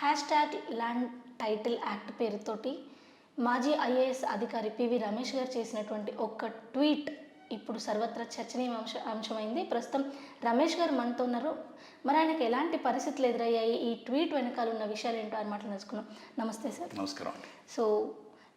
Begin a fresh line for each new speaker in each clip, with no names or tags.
Hash tag land title act పేరుతోటి మాజీ IAS అధికారి పివి రమేష్ గారు చేసినటువంటి ఒక్క ట్వీట్ ఇప్పుడు సర్వత్రా చర్చనీయాంశ అంశమైంది. ప్రస్తుతం రమేష్ గారు మనతో ఉన్నారు. మరి ఆయనకి ఎలాంటి పరిస్థితులు ఎదురయ్యాయి? ఈ ట్వీట్ వెనకాల ఉన్న విషయాలు ఏంటో ఆయన మాటలు తెలుసుకున్నాం నమస్తే సార్.
నమస్కారం
సో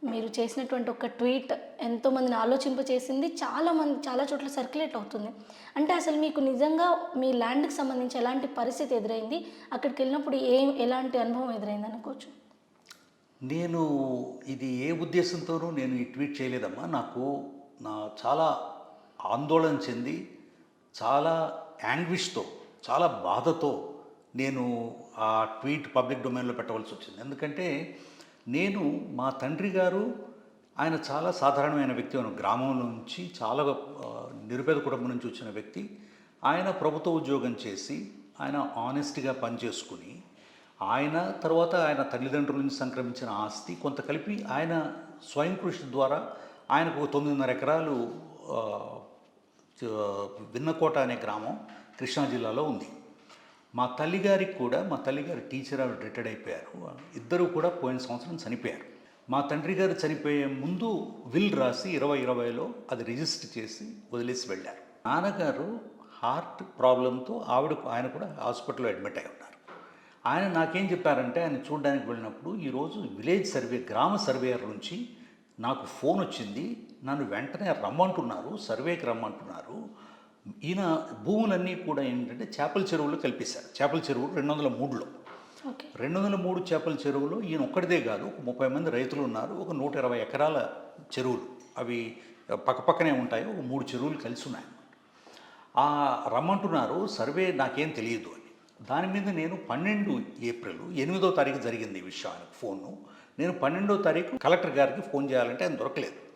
మీరు చేసినటువంటి ఒక ట్వీట్ ఎంతోమందిని ఆలోచింపచేసింది ఆలోచింప చేసింది చాలా మంది చాలా చోట్ల సర్క్యులేట్ అవుతుంది. అంటే అసలు మీకు నిజంగా మీ ల్యాండ్కి సంబంధించి ఎలాంటి పరిస్థితి ఎదురైంది? అక్కడికి వెళ్ళినప్పుడు ఏం ఎలాంటి అనుభవం ఎదురైంది అనుకోవచ్చు?
నేను ఇది ఏ ఉద్దేశంతోనూ నేను ఈ ట్వీట్ చేయలేదమ్మా. నాకు నా చాలా ఆందోళన చెంది చాలా యాంగ్విష్తో చాలా బాధతో నేను ఆ ట్వీట్ పబ్లిక్ డొమైన్లో పెట్టవలసి వచ్చింది. ఎందుకంటే నేను మా తండ్రి గారు ఆయన చాలా సాధారణమైన వ్యక్తి ఆయన గ్రామం నుంచి చాలా నిరుపేద కుటుంబం నుంచి వచ్చిన వ్యక్తి. ఆయన ప్రభుత్వ ఉద్యోగం చేసి ఆయన ఆనెస్ట్గా పనిచేసుకుని ఆయన తర్వాత ఆయన తల్లిదండ్రుల నుంచి సంక్రమించిన ఆస్తి కొంత కలిపి ఆయన స్వయం కృషి ద్వారా ఆయనకు తొమ్మిదిన్నర ఎకరాలు విన్నకోట అనే గ్రామం కృష్ణా జిల్లాలో ఉంది. మా తల్లిగారికి కూడా మా తల్లిగారు టీచర్ ఆవిడ రిటైర్డ్ అయిపోయారు. ఇద్దరు కూడా పోయిన సంవత్సరం చనిపోయారు. మా తండ్రి గారు చనిపోయే ముందు విల్ రాసి ఇరవై ఇరవైలో అది రిజిస్టర్ చేసి వదిలేసి వెళ్ళారు. నాన్నగారు హార్ట్ ప్రాబ్లంతో ఆవిడ ఆయన కూడా హాస్పిటల్లో అడ్మిట్ అయి ఉన్నారు. ఆయన నాకేం చెప్పారంటే ఆయన చూడడానికి వెళ్ళినప్పుడు ఈరోజు విలేజ్ సర్వే గ్రామ సర్వేయర్ నుంచి నాకు ఫోన్ వచ్చింది. నన్ను వెంటనే రమ్మంటున్నారు సర్వేకి రమ్మంటున్నారు. ఈయన భూములన్నీ కూడా ఏంటంటే చేపల చెరువులు కల్పిస్తారు. చేపల చెరువు రెండు వందల మూడులో రెండు వందల మూడు చేపల చెరువులో ఈయన ఒక్కడిదే కాదు ఒక ముప్పై మంది రైతులు ఉన్నారు ఒక నూట ఇరవై ఎకరాల చెరువులు. అవి పక్కపక్కనే ఉంటాయి ఒక మూడు చెరువులు కలిసి ఉన్నాయి. ఆ రమ్మంటున్నారు సర్వే నాకేం తెలియదు అని. దాని మీద నేను పన్నెండు ఏప్రిల్ ఎనిమిదో తారీఖు జరిగింది ఈ విషయం ఆయనకు ఫోను. నేను పన్నెండో తారీఖు కలెక్టర్ గారికి ఫోన్ చేయాలంటే ఆయన దొరకలేదు.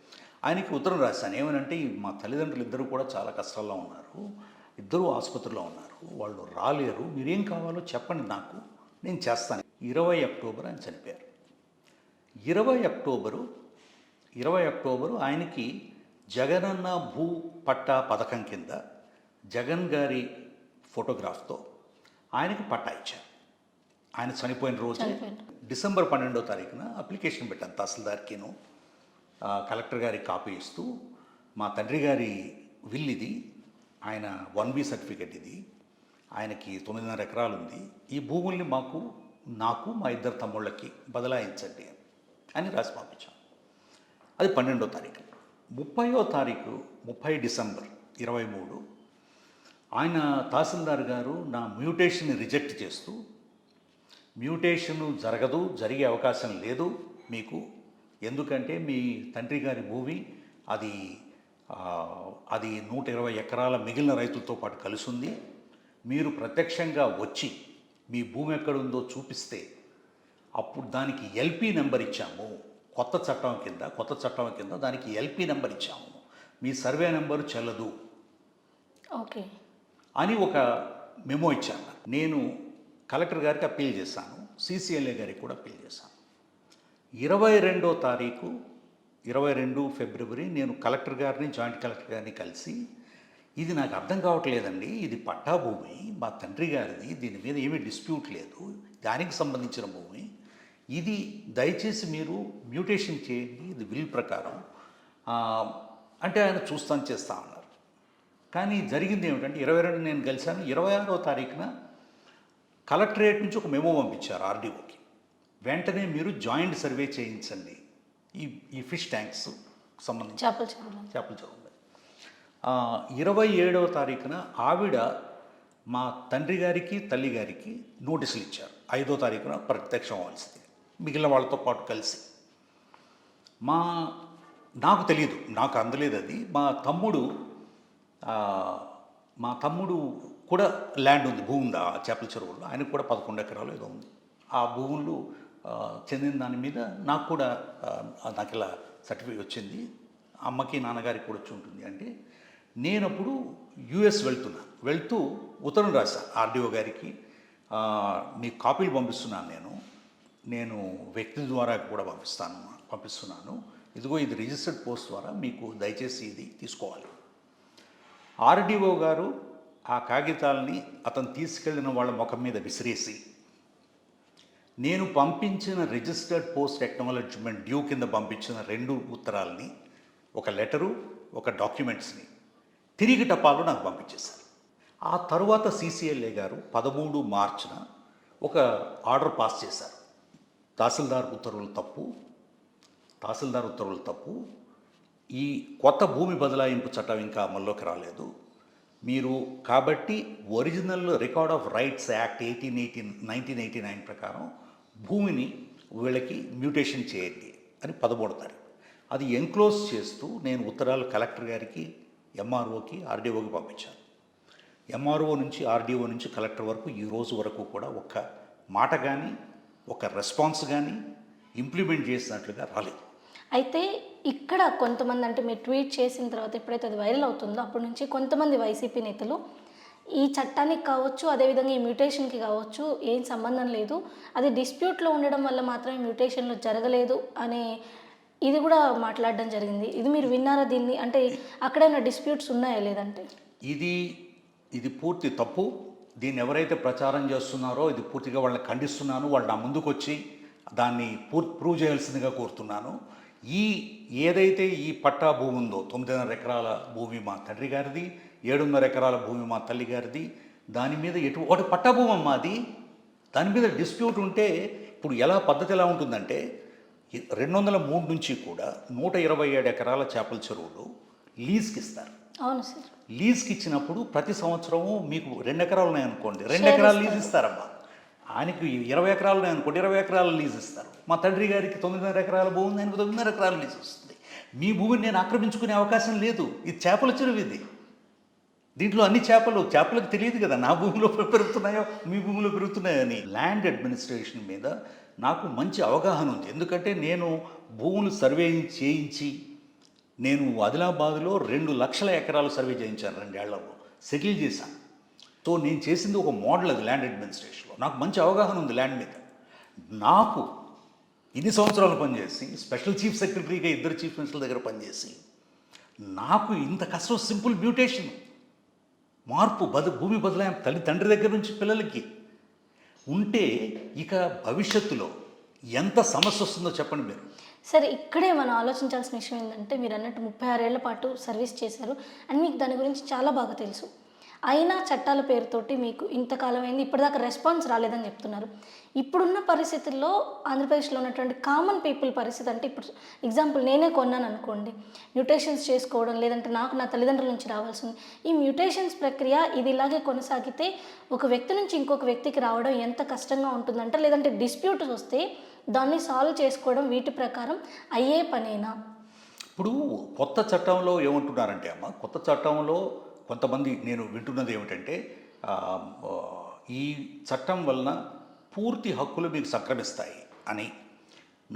ఆయనకి ఉత్తరం రాశాను. ఏమనంటే మా తల్లిదండ్రులు ఇద్దరు కూడా చాలా కష్టాల్లో ఉన్నారు. ఇద్దరు ఆసుపత్రిలో ఉన్నారు. వాళ్ళు రాలేరు. మీరేం కావాలో చెప్పండి నాకు. నేను చేస్తాను. ఇరవై అక్టోబర్ ఆయన చనిపోయారు. ఇరవై అక్టోబరు ఇరవై అక్టోబరు ఆయనకి జగనన్న భూ పట్టా పథకం కింద జగన్ గారి ఫోటోగ్రాఫ్తో ఆయనకి పట్టా ఇచ్చారు. ఆయన చనిపోయిన రోజు. డిసెంబర్ పన్నెండో తారీఖున అప్లికేషన్ పెట్టాను తహసీల్దార్కిను. కలెక్టర్ గారికి కాపీ ఇస్తూ మా తండ్రి గారి విల్ ఇది ఆయన వన్ బి సర్టిఫికెట్ ఇది ఆయనకి తొమ్మిదిన్నర ఎకరాలు ఉంది. ఈ భూముల్ని మాకు నాకు మా ఇద్దరు తమ్ముళ్ళకి బదలాయించండి అని రాసి పంపించాం. అది పన్నెండో తారీఖు. ముప్పయో తారీఖు ముప్పై డిసెంబర్ ఇరవై మూడు ఆయన తహసీల్దార్ గారు నా మ్యూటేషన్ని రిజెక్ట్ చేస్తూ మ్యూటేషన్ జరగదు జరిగే అవకాశం లేదు మీకు ఎందుకంటే మీ తండ్రి గారి భూమి అది అది నూట ఇరవై ఎకరాల మిగిలిన రైతులతో పాటు కలిసి ఉంది మీరు ప్రత్యక్షంగా వచ్చి మీ భూమి ఎక్కడుందో చూపిస్తే అప్పుడు దానికి ఎల్పి నెంబర్ ఇచ్చాము. కొత్త చట్టం కింద కొత్త చట్టం కింద దానికి ఎల్పి నెంబర్ ఇచ్చాము. మీ సర్వే నెంబరు చెల్లదు
ఓకే.
అని ఒక మెమో ఇచ్చాను నేను కలెక్టర్ గారికి అప్పీల్ చేశాను. సిసిఎల్ఏ గారికి కూడా అప్పీల్ చేశాను. ఇరవై రెండో తారీఖు ఇరవై రెండు ఫిబ్రవరి నేను కలెక్టర్ గారిని జాయింట్ కలెక్టర్ గారిని కలిసి ఇది నాకు అర్థం కావట్లేదండి ఇది పట్టా భూమి మా తండ్రి గారిది దీని మీద ఏమీ డిస్ప్యూట్ లేదు దానికి సంబంధించిన భూమి. ఇది దయచేసి మీరు మ్యూటేషన్ చేయండి ఇది బిల్ ప్రకారం. అంటే ఆయన చూస్తాను చేస్తా అన్నారు. కానీ జరిగింది ఏమిటంటే ఇరవై రెండు నేను కలిశాను ఇరవై ఆరో తారీఖున కలెక్టరేట్ నుంచి ఒక మెమో పంపించారు ఆర్డీఓకి. వెంటనే మీరు జాయింట్ సర్వే చేయించండి. ఈ ఈ ఫిష్ ట్యాంక్స్ సంబంధించి.
చేపల
చేపల. చెరువు ఇరవై ఏడవ తారీఖున ఆవిడ మా తండ్రి గారికి తల్లి గారికి నోటీసులు ఇచ్చారు. ఐదో తారీఖున ప్రత్యక్షం అవ్వాల్సింది. మిగిలిన వాళ్ళతో పాటు కలిసి. మా నాకు తెలియదు నాకు అందలేదు అది. మా తమ్ముడు మా తమ్ముడు కూడా ల్యాండ్ ఉంది భూమి ఉంది ఆ చేపల చెరువులో ఆయనకు కూడా పదకొండు ఎకరాలు ఏదో ఉంది. ఆ భూములు చెందిన దాని మీద నాకు కూడా నాకు ఇలా సర్టిఫికేట్ వచ్చింది. అమ్మకి నాన్నగారికి కూడా వచ్చి ఉంటుంది అంటే నేనప్పుడు యుఎస్ వెళ్తున్నా. వెళ్తూ ఉత్తరం రాశా ఆర్డీఓ గారికి. మీ కాపీలు పంపిస్తున్నాను నేను. నేను వ్యక్తి ద్వారా కూడా పంపిస్తాను పంపిస్తున్నాను. ఇదిగో ఇది రిజిస్టర్డ్ పోస్ట్ ద్వారా మీకు దయచేసి ఇది తీసుకోవాలి. ఆర్డీఓ గారు ఆ కాగితాలని అతను తీసుకెళ్ళిన వాళ్ళ ముఖం మీద విసిరేసి నేను పంపించిన రిజిస్టర్డ్ పోస్ట్ టెక్నాలజీమెంట్ డ్యూ కింద పంపించిన రెండు ఉత్తరాలని ఒక లెటరు ఒక డాక్యుమెంట్స్ని తిరిగి టపాలు నాకు పంపించేశారు. ఆ తరువాత సీసీఎల్ఏ గారు పదమూడు మార్చిన ఒక ఆర్డర్ పాస్ చేశారు. తహసీల్దార్ ఉత్తర్వులు తప్పు తహసీల్దార్ ఉత్తర్వులు తప్పు ఈ కొత్త భూమి బదలాయింపు చట్టం ఇంకా అమల్లోకి రాలేదు. మీరు కాబట్టి original record of rights act eighteen eighteen nineteen eighty nine ప్రకారం భూమిని వీళ్ళకి మ్యూటేషన్ చేయండి అని పదమూడు తారీఖు. అది ఎంక్లోజ్ చేస్తూ నేను ఉత్తరాలు కలెక్టర్ గారికి ఎంఆర్ఓకి ఆర్డీఓకి పంపించాను. ఎంఆర్ఓ నుంచి ఆర్డీఓ నుంచి కలెక్టర్ వరకు ఈ రోజు వరకు కూడా ఒక్క మాట కానీ ఒక రెస్పాన్స్ కానీ ఇంప్లిమెంట్ చేసినట్లుగా రాలేదు.
అయితే ఇక్కడ కొంతమంది అంటే మీరు ట్వీట్ చేసిన తర్వాత ఎప్పుడైతే అది వైరల్ అవుతుందో అప్పటి నుంచి కొంతమంది వైసీపీ నేతలు ఈ చట్టానికి కావచ్చు అదేవిధంగా ఈ మ్యూటేషన్కి కావచ్చు ఏం సంబంధం లేదు. అది డిస్ప్యూట్లో ఉండడం వల్ల మాత్రమే మ్యూటేషన్లు జరగలేదు అనే ఇది కూడా మాట్లాడడం జరిగింది. ఇది మీరు విన్నారా దీన్ని? అంటే అక్కడైనా డిస్ప్యూట్స్ ఉన్నాయా లేదంటే?
ఇది ఇది పూర్తి తప్పు. దీన్ని ఎవరైతే ప్రచారం చేస్తున్నారో ఇది పూర్తిగా వాళ్ళని ఖండిస్తున్నాను. వాళ్ళు నా ముందుకు వచ్చి దాన్ని పూర్ ప్రూవ్ చేయాల్సిందిగా కోరుతున్నాను. ఈ ఏదైతే ఈ పట్టా భూమి ఉందో తొమ్మిదిన్నర ఎకరాల భూమి మా తండ్రి గారిది ఏడున్నర ఎకరాల భూమి మా తల్లి గారిది. దాని మీద ఎటు ఒకటి పట్టా భూమి అమ్మా అది దాని మీద డిస్ప్యూట్ ఉంటే ఇప్పుడు ఎలా పద్ధతి ఎలా ఉంటుందంటే రెండు వందల మూడు నుంచి కూడా నూట ఇరవై ఏడు ఎకరాల చేపల చెరువులు లీజ్కి ఇస్తారు.
అవును సార్.
లీజ్కి ఇచ్చినప్పుడు ప్రతి సంవత్సరము మీకు రెండు ఎకరాలు ఉన్నాయనుకోండి. రెండు ఎకరాలు లీజ్ ఇస్తారమ్మా. ఆయనకి ఇరవై ఎకరాలు ఉన్నాయనుకోండి ఇరవై ఎకరాలు లీజ్ ఇస్తారు. మా తండ్రి గారికి తొమ్మిదిన్నర ఎకరాల భూమి ఉంది ఆయనకు తొమ్మిదిన్నర ఎకరాలు లీజ్ వస్తుంది. మీ భూమిని నేను ఆక్రమించుకునే అవకాశం లేదు. ఇది చేపల చెరువు ఇది. దీంట్లో అన్ని చేపలు చేపలకు తెలియదు కదా నా భూమిలో పెరుగుతున్నాయో మీ భూమిలో పెరుగుతున్నాయో అని. ల్యాండ్ అడ్మినిస్ట్రేషన్ మీద నాకు మంచి అవగాహన ఉంది. ఎందుకంటే నేను భూములు సర్వే చేయించి నేను ఆదిలాబాద్లో రెండు లక్షల ఎకరాలు సర్వే చేయించాను రెండేళ్ళలో. సెటిల్ చేశాను సో నేను చేసింది ఒక మోడల్ అది ల్యాండ్ అడ్మినిస్ట్రేషన్లో నాకు మంచి అవగాహన ఉంది ల్యాండ్ మీద. నాకు ఇన్ని సంవత్సరాలు పనిచేసి స్పెషల్ చీఫ్ సెక్రటరీగా ఇద్దరు చీఫ్ మినిస్టర్ల దగ్గర పనిచేసి నాకు ఇంత కష్టం సింపుల్ మ్యూటేషన్ మార్పు బద భూమి బదలాయం తల్లి తండ్రి దగ్గర నుంచి పిల్లలకి. ఉంటే ఇక భవిష్యత్తులో ఎంత సమస్య వస్తుందో చెప్పండి మీరు.
సరే ఇక్కడే మనం ఆలోచించాల్సిన విషయం ఏంటంటే మీరు అన్నట్టు ముప్పై ఆరేళ్ళ పాటు సర్వీస్ చేశారు. అని మీకు దాని గురించి చాలా బాగా తెలుసు. అయినా చట్టాల పేరుతోటి మీకు ఇంతకాలం అయింది ఇప్పటిదాకా రెస్పాన్స్ రాలేదని చెప్తున్నారు. ఇప్పుడున్న పరిస్థితుల్లో ఆంధ్రప్రదేశ్లో ఉన్నటువంటి కామన్ పీపుల్ పరిస్థితి అంటే ఇప్పుడు ఎగ్జాంపుల్ నేనే కొన్నాను అనుకోండి మ్యూటేషన్స్ చేసుకోవడం లేదంటే నాకు నా తల్లిదండ్రుల నుంచి రావాల్సింది. ఈ మ్యూటేషన్స్ ప్రక్రియ ఇది ఇలాగే కొనసాగితే ఒక వ్యక్తి నుంచి ఇంకొక వ్యక్తికి రావడం ఎంత కష్టంగా ఉంటుందంటే లేదంటే డిస్ప్యూట్స్ వస్తే దాన్ని సాల్వ్ చేసుకోవడం వీటి ప్రకారం అయ్యే పనేనా?
ఇప్పుడు కొత్త చట్టంలో ఏమంటున్నారంటే అమ్మ కొత్త చట్టంలో కొంతమంది నేను వింటున్నది ఏమిటంటే ఈ చట్టం వలన పూర్తి హక్కులు మీకు సంక్రమిస్తాయి అని.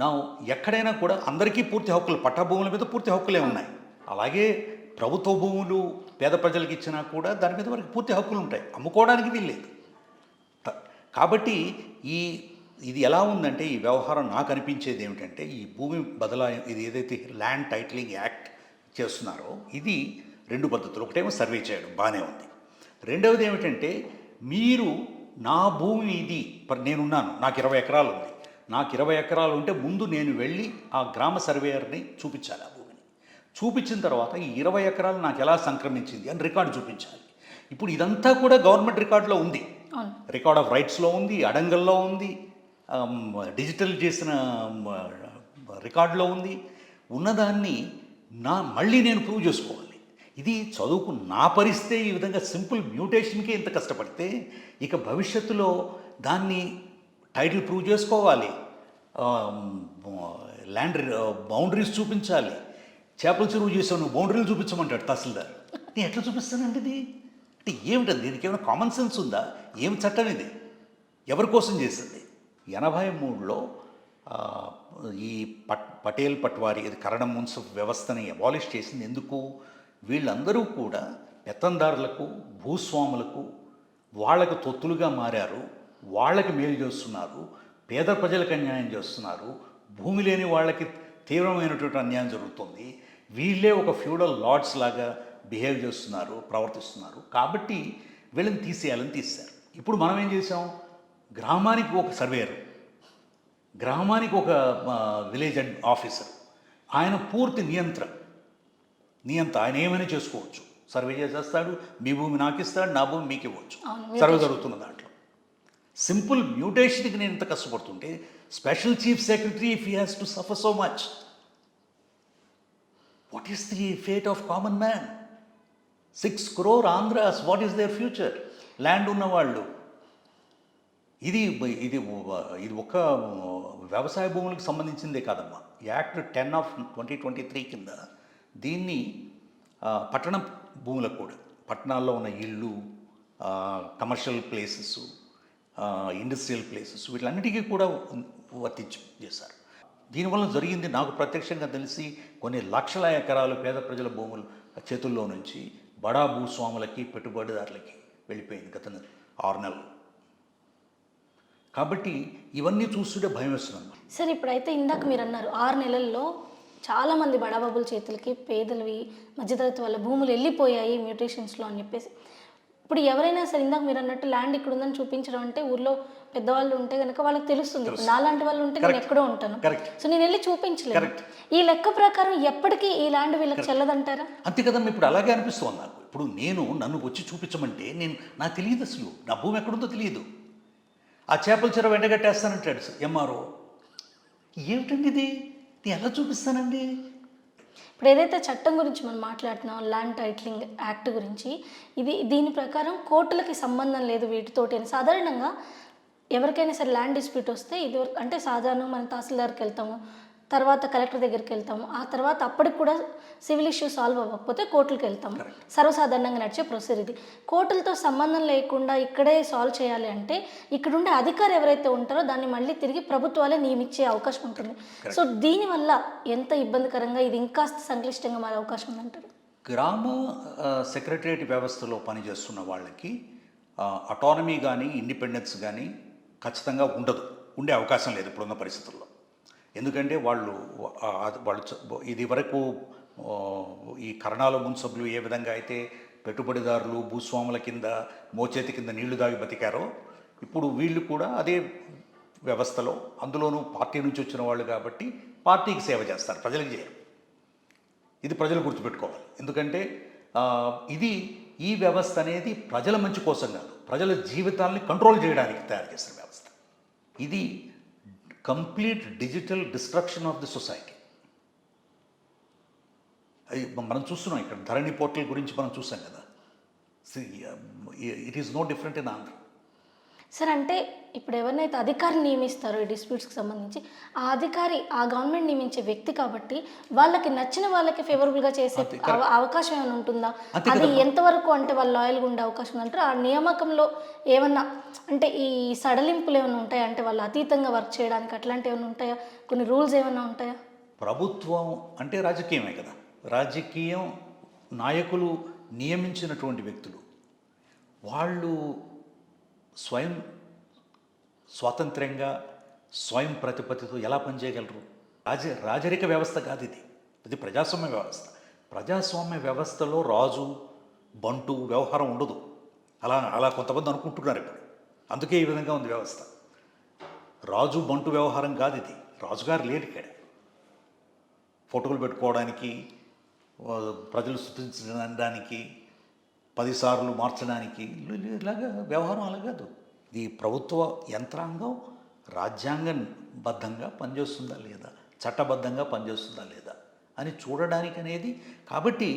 నా ఎక్కడైనా కూడా అందరికీ పూర్తి హక్కులు పట్టా భూముల మీద పూర్తి హక్కులే ఉన్నాయి. అలాగే ప్రభుత్వ భూములు పేద ప్రజలకు ఇచ్చినా కూడా దాని మీద వారికి పూర్తి హక్కులు ఉంటాయి. అమ్ముకోవడానికి వీల్లేదు. కాబట్టి ఈ ఇది ఎలా ఉందంటే ఈ వ్యవహారం నాకు అనిపించేది ఏమిటంటే ఈ భూమి బదలాయం ఇది ఏదైతే ల్యాండ్ టైటిలింగ్ యాక్ట్ చేస్తున్నారో ఇది రెండు పద్ధతులు. ఒకటేమో సర్వే చేయడం. బాగానే ఉంది. రెండవది ఏమిటంటే మీరు నా భూమి ఇది నేనున్నాను. నాకు ఇరవై ఎకరాలు ఉంది. నాకు ఇరవై ఎకరాలు ఉంటే ముందు నేను వెళ్ళి ఆ గ్రామ సర్వేయర్ని చూపించాలి ఆ భూమిని. చూపించిన తర్వాత ఈ ఇరవై ఎకరాలు నాకు ఎలా సంక్రమించింది అని రికార్డు చూపించాలి. ఇప్పుడు ఇదంతా కూడా గవర్నమెంట్ రికార్డులో ఉంది. రికార్డ్ ఆఫ్ రైట్స్లో ఉంది అడంగల్లో ఉంది డిజిటల్ చేసిన రికార్డులో ఉంది. ఉన్నదాన్ని నా మళ్ళీ నేను ప్రూవ్ చేసుకోవాలి. ఇది చదువుకు నా పరిస్తే ఈ విధంగా సింపుల్ మ్యూటేషన్కే ఇంత కష్టపడితే ఇక భవిష్యత్తులో దాన్ని టైటిల్ ప్రూవ్ చేసుకోవాలి. ల్యాండ్ బౌండరీస్ చూపించాలి. చేపల చెరువు చేసావు నువ్వు బౌండరీలు చూపించమంటాడు తహసీల్దార్. నేను ఎట్లా చూపిస్తానండి ఇది? అంటే ఏమిటది దీనికి ఏమైనా కామన్ సెన్స్ ఉందా? ఏం చట్టం ఇది? ఎవరి కోసం చేసింది? ఎనభై మూడులో ఈ పట్ పటేల్ పట్వారి ఇది కరణం మున్సిపల్ వ్యవస్థని అబాలిష్ చేసింది ఎందుకు? వీళ్ళందరూ కూడా పెత్తందారులకు భూస్వాములకు వాళ్ళకు తొత్తులుగా మారారు వాళ్ళకి మేలు చేస్తున్నారు పేద ప్రజలకు అన్యాయం చేస్తున్నారు భూమి లేని వాళ్ళకి తీవ్రమైనటువంటి అన్యాయం జరుగుతుంది. వీళ్ళే ఒక ఫ్యూడల్ లార్డ్స్ లాగా బిహేవ్ చేస్తున్నారు ప్రవర్తిస్తున్నారు. కాబట్టి వీళ్ళని తీసేయాలని తీశారు. ఇప్పుడు మనం ఏం చేసాం గ్రామానికి ఒక సర్వేయర్ గ్రామానికి ఒక విలేజ్ ఆఫీసర్. ఆయన పూర్తి నియంత్రణ. నియంత ఆయన ఏమైనా చేసుకోవచ్చు. సర్వే చేసేస్తాడు మీ భూమి నాకు ఇస్తాడు నా భూమి మీకు ఇవ్వచ్చు సర్వే జరుగుతున్న దాంట్లో. సింపుల్ మ్యూటేషన్కి నేను ఇంత కష్టపడుతుంటే special chief secretary if he has to suffer so much what is the fate of common man six crore Andhras what is their future land ఉన్నవాళ్ళు. ఇది ఇది ఇది ఒక వ్యవసాయ భూములకు సంబంధించిందే కాదమ్మా. Act ten of twenty twenty three కింద దీన్ని పట్టణ భూములకు కూడా పట్టణాల్లో ఉన్న ఇళ్ళు కమర్షియల్ ప్లేసెస్ ఇండస్ట్రియల్ ప్లేసెస్ వీటన్నిటికీ కూడా వర్తించి చేశారు. దీనివల్ల జరిగింది నాకు ప్రత్యక్షంగా తెలిసి కొన్ని లక్షల ఎకరాలు పేద ప్రజల భూములు చేతుల్లో నుంచి బడా భూస్వాములకి పెట్టుబడిదారులకి వెళ్ళిపోయింది గత ఆరు నెలలు. కాబట్టి ఇవన్నీ చూస్తుంటే భయం వేస్తున్నాను
సార్ ఇప్పుడైతే ఇందాక మీరు అన్నారు ఆరు నెలల్లో చాలామంది బడాబాబుల చేతులకి పేదలవి మధ్యతరగతి వాళ్ళ భూములు వెళ్ళిపోయాయి మ్యూటేషన్స్లో అని చెప్పేసి. ఇప్పుడు ఎవరైనా సరే ఇందాక మీరు అన్నట్టు ల్యాండ్ ఇక్కడ ఉందని చూపించడం అంటే ఊర్లో పెద్దవాళ్ళు ఉంటే కనుక వాళ్ళకి తెలుస్తుంది. నాలాంటి వాళ్ళు ఉంటే నేను. ఎక్కడో ఉంటాను. సో నేను వెళ్ళి చూపించలేదు. ఈ లెక్క ప్రకారం ఎప్పటికీ ఈ ల్యాండ్ వీళ్ళకి చెల్లదంటారా?
అంతే కదమ్మా ఇప్పుడు అలాగే అనిపిస్తుంది నాకు. ఇప్పుడు నేను నన్ను వచ్చి చూపించమంటే నేను నాకు తెలియదు అసలు. నా భూమి ఎక్కడుందో తెలియదు. ఆ చేపల చెర వెంటగట్టేస్తానంటాడు ఎంఆర్ఓ. ఏమిటండి ఇది? నేను ఎలా చూపిస్తానండి?
ఇప్పుడు ఏదైతే చట్టం గురించి మనం మాట్లాడుతున్నాం ల్యాండ్ టైటిలింగ్ యాక్ట్ గురించి ఇది దీని ప్రకారం కోర్టులకి సంబంధం లేదు వీటితోటి అని సాధారణంగా ఎవరికైనా సరే ల్యాండ్ డిస్ప్యూట్ వస్తే ఇది అంటే సాధారణంగా మనం తహసీల్దార్కి వెళ్తాము. తర్వాత కలెక్టర్ దగ్గరికి వెళ్తాము. ఆ తర్వాత అప్పటికి కూడా సివిల్ ఇష్యూ సాల్వ్ అవ్వకపోతే కోర్టులకు వెళ్తాము. సర్వసాధారణంగా నడిచే ప్రొసీజర్ ఇది. కోర్టులతో సంబంధం లేకుండా ఇక్కడే సాల్వ్ చేయాలి అంటే ఇక్కడ ఉండే అధికారి ఎవరైతే ఉంటారో దాన్ని మళ్ళీ తిరిగి ప్రభుత్వాలే నియమించే అవకాశం ఉంటుంది. సో దీనివల్ల ఎంత ఇబ్బందికరంగా ఇది ఇంకాస్త సంక్లిష్టంగా మారే అవకాశం ఉందంటారు?
గ్రామ సెక్రటరియట్ వ్యవస్థలో పనిచేస్తున్న వాళ్ళకి అటానమీ కానీ ఇండిపెండెన్స్ కానీ ఖచ్చితంగా ఉండదు. ఉండే అవకాశం లేదు ఇప్పుడున్న పరిస్థితుల్లో. ఎందుకంటే వాళ్ళు వాళ్ళు ఇది వరకు ఈ కరణాల మున్సబ్లు ఏ విధంగా అయితే పెట్టుబడిదారులు భూస్వాముల కింద మోచేతి కింద నీళ్ళు దాగి బతికారో ఇప్పుడు వీళ్ళు కూడా అదే వ్యవస్థలో అందులోనూ పార్టీ నుంచి వచ్చిన వాళ్ళు కాబట్టి పార్టీకి సేవ చేస్తారు ప్రజలకు చేయరు. ఇది ప్రజలు గుర్తుపెట్టుకోవాలి. ఎందుకంటే ఇది ఈ వ్యవస్థ అనేది ప్రజల మంచి కోసం కాదు ప్రజల జీవితాల్ని కంట్రోల్ చేయడానికి తయారు చేసిన వ్యవస్థ. ఇది complete digital destruction of the society. అది మనం చూస్తున్నాం ఇక్కడ ధరణి పోర్టల్ గురించి మనం చూసాం కదా. It is no different in Andhra.
Sir అంటే ఇప్పుడు ఎవరినైతే అధికారిని నియమిస్తారో ఈ డిస్ప్యూట్స్కి సంబంధించి ఆ అధికారి ఆ గవర్నమెంట్ నియమించే వ్యక్తి కాబట్టి వాళ్ళకి నచ్చిన వాళ్ళకి ఫేవరబుల్గా చేసే అవకాశం ఏమైనా ఉంటుందా? అది. ఎంతవరకు అంటే వాళ్ళు లాయల్గా ఉండే అవకాశం అంటారు ఆ నియామకంలో ఏమన్నా అంటే ఈ సడలింపులు ఏమైనా ఉంటాయా? అంటే వాళ్ళు అతీతంగా వర్క్ చేయడానికి అట్లాంటివి ఏమైనా ఉంటాయా? కొన్ని రూల్స్ ఏమైనా ఉంటాయా?
ప్రభుత్వం అంటే రాజకీయమే కదా. రాజకీయం నాయకులు నియమించినటువంటి వ్యక్తులు. వాళ్ళు స్వయం స్వాతంత్ర్యంగా స్వయం ప్రతిపత్తితో ఎలా పనిచేయగలరు? రాజ రాజరిక వ్యవస్థ కాదు ఇది. ఇది ప్రజాస్వామ్య వ్యవస్థ. ప్రజాస్వామ్య వ్యవస్థలో రాజు బంటు వ్యవహారం ఉండదు. అలా అలా కొంతమంది అనుకుంటున్నారు ఇప్పుడు. అందుకే ఈ విధంగా ఉంది వ్యవస్థ. రాజు బంటు వ్యవహారం కాదు ఇది. రాజుగారు లేరు ఇక్కడ. ఫోటోలు పెట్టుకోవడానికి ప్రజలు సృష్టించడానికి పదిసార్లు మార్చడానికి ఇలాగా వ్యవహారం అలా కాదు. ఈ ప్రభుత్వ యంత్రాంగం రాజ్యాంగబద్ధంగా పనిచేస్తుందా లేదా చట్టబద్ధంగా పనిచేస్తుందా లేదా అని చూడడానికి అనేది కాబట్టి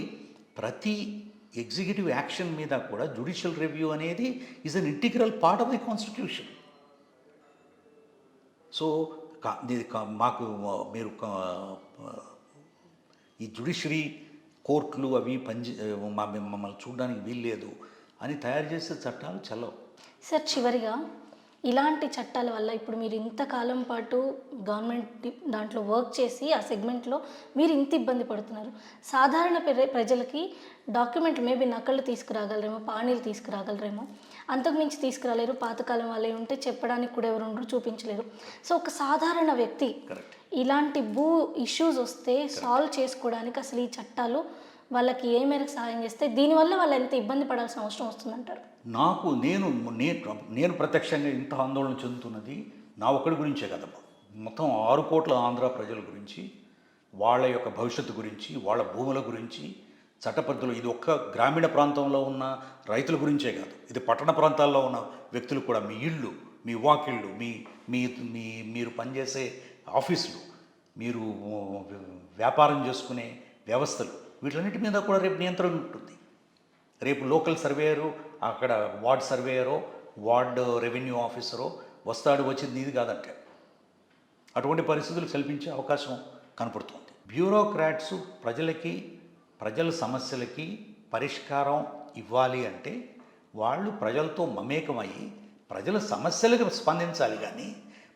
ప్రతి ఎగ్జిక్యూటివ్ యాక్షన్ మీద కూడా జుడిషియల్ రివ్యూ అనేది is an integral part of the constitution so ఇది మాకు మీరు ఈ జుడిషియరీ కోర్టులు అవి పని మమ్మల్ని చూడడానికి వీల్లేదు అని తయారు చేసే చట్టాలు చల్లవు.
సార్ చివరిగా ఇలాంటి చట్టాల వల్ల ఇప్పుడు మీరు ఇంతకాలం పాటు గవర్నమెంట్ దాంట్లో వర్క్ చేసి ఆ సెగ్మెంట్లో మీరు ఇంత ఇబ్బంది పడుతున్నారు. సాధారణ ప్ర- ప్రజలకి డాక్యుమెంట్లు మేబీ నకళ్ళు తీసుకురాగలరేమో పానీలు తీసుకురాగలరేమో అంతకుమించి తీసుకురాలేరు పాతకాలం వాళ్ళే ఉంటే చెప్పడానికి కూడా ఎవరు ఉండరు చూపించలేరు. సో ఒక సాధారణ వ్యక్తి ఇలాంటి భూ ఇష్యూస్ వస్తే సాల్వ్ చేసుకోవడానికి అసలు ఈ చట్టాలు వాళ్ళకి ఏ మేరకు సహాయం చేస్తే దీనివల్ల వాళ్ళు ఎంత ఇబ్బంది పడాల్సిన అవసరం వస్తుందంటారు?
నాకు నేను నేను నేను ప్రత్యక్షంగా ఇంత ఆందోళన చెందుతున్నది నా ఒక్కడి గురించే కదా మొత్తం ఆరు కోట్ల ఆంధ్ర ప్రజల గురించి వాళ్ళ యొక్క భవిష్యత్తు గురించి వాళ్ళ భూముల గురించి చట్టపద్ధతులు ఇది ఒక్క గ్రామీణ ప్రాంతంలో ఉన్న రైతుల గురించే కాదు. ఇది పట్టణ ప్రాంతాల్లో ఉన్న వ్యక్తులు కూడా మీ ఇళ్ళు మీ వాకిళ్ళు మీ మీ మీ మీరు పనిచేసే ఆఫీసులు మీరు వ్యాపారం చేసుకునే వ్యవస్థలు వీటన్నిటి మీద కూడా రేపు నియంత్రణ ఉంటుంది. రేపు లోకల్ సర్వేయరు అక్కడ వార్డ్ సర్వేయరో వార్డ్ రెవెన్యూ ఆఫీసరో వస్తాడు వచ్చింది ఇది కాదంటే అటువంటి పరిస్థితులు కల్పించే అవకాశం కనపడుతుంది. బ్యూరోక్రాట్స్ ప్రజలకి ప్రజల సమస్యలకి పరిష్కారం ఇవ్వాలి అంటే వాళ్ళు ప్రజలతో మమేకమయ్యి ప్రజల సమస్యలకు స్పందించాలి కానీ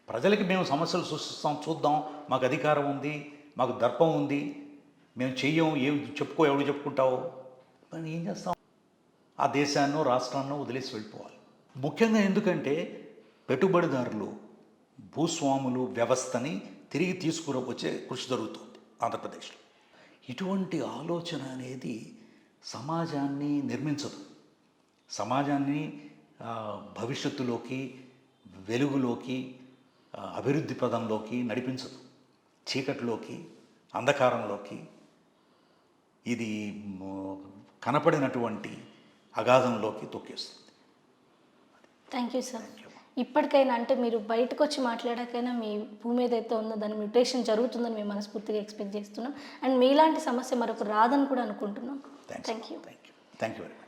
ప్రజలకి మేము సమస్యలు సృష్టిస్తాం చూద్దాం మాకు అధికారం ఉంది మాకు దర్పం ఉంది మేము చెయ్యం ఏం చెప్పుకో ఎవడు చెప్పుకుంటావు? మరి ఏం చేస్తాం? ఆ దేశాన్నో రాష్ట్రాన్నో వదిలేసి వెళ్ళిపోవాలి. ముఖ్యంగా ఎందుకంటే పెట్టుబడిదారులు భూస్వాములు వ్యవస్థని తిరిగి తీసుకుని వచ్చే కృషి జరుగుతుంది ఆంధ్రప్రదేశ్లో. ఇటువంటి ఆలోచన అనేది సమాజాన్ని నిర్మించదు. సమాజాన్ని భవిష్యత్తులోకి వెలుగులోకి అభివృద్ధి పదంలోకి నడిపించదు. చీకటిలోకి అంధకారంలోకి ఇది కనపడినటువంటి అగాధంలోకి తొక్కేస్తుంది.
థ్యాంక్ యూ సార్ ఇప్పటికైనా అంటే మీరు బయటకు వచ్చి మాట్లాడాకైనా మీ భూమి ఏదైతే ఉందో దాని మ్యూటేషన్ జరుగుతుందని మేము మనస్ఫూర్తిగా ఎక్స్పెక్ట్ చేస్తున్నాం. అండ్ మీలాంటి సమస్య మరొక రాదని కూడా అనుకుంటున్నాం.
Thanks
thank you
thank you thank you very much